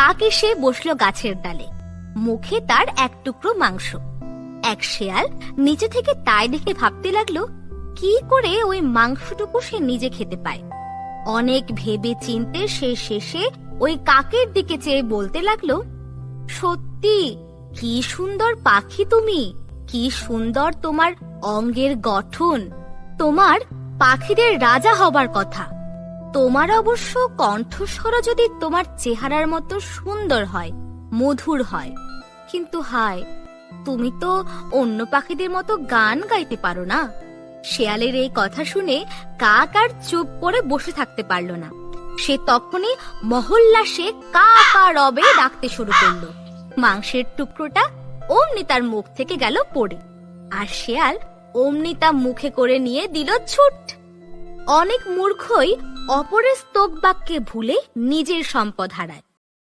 কাক এসে বসল গাছের ডালে? মুখে তার এক টুকরো মাংস। এক শেয়াল নিচে থেকে তাই দেখে ভাবতে লাগল, কি করে ওই মাংসটুকু সে নিজে খেতে পায়? অনেক ভেবে চিনতে সে শেষে ওই কাকের দিকে চেয়ে বলতে লাগল, সত্যি, কি সুন্দর পাখি তুমি! কি সুন্দর তোমার অঙ্গের গঠন! তোমার পাখিদের রাজা হবার কথা! তোমার অবশ্য কণ্ঠস্বর যদি তোমার চেহারার মতো সুন্দর হয়, মধুর হয়। কিন্তু হায়, তুমি তো অন্য পাখিদের মতো গান গাইতে পারো না। শেয়ালের এই কথা শুনে কাক আর চুপ করে বসে থাকতে পারল না। সে তখনই মহল্লাসে কা রবে ডাকতে শুরু করল। মাংসের টুকরোটা অমনি তার মুখ থেকে গেল পড়ে। আর শেয়াল অমনি তা মুখে করে নিয়ে দিল ছুট। অনেক মূর্খই অপরের স্তোক বাক্যে ভুলে নিজের সম্পদ হারায়।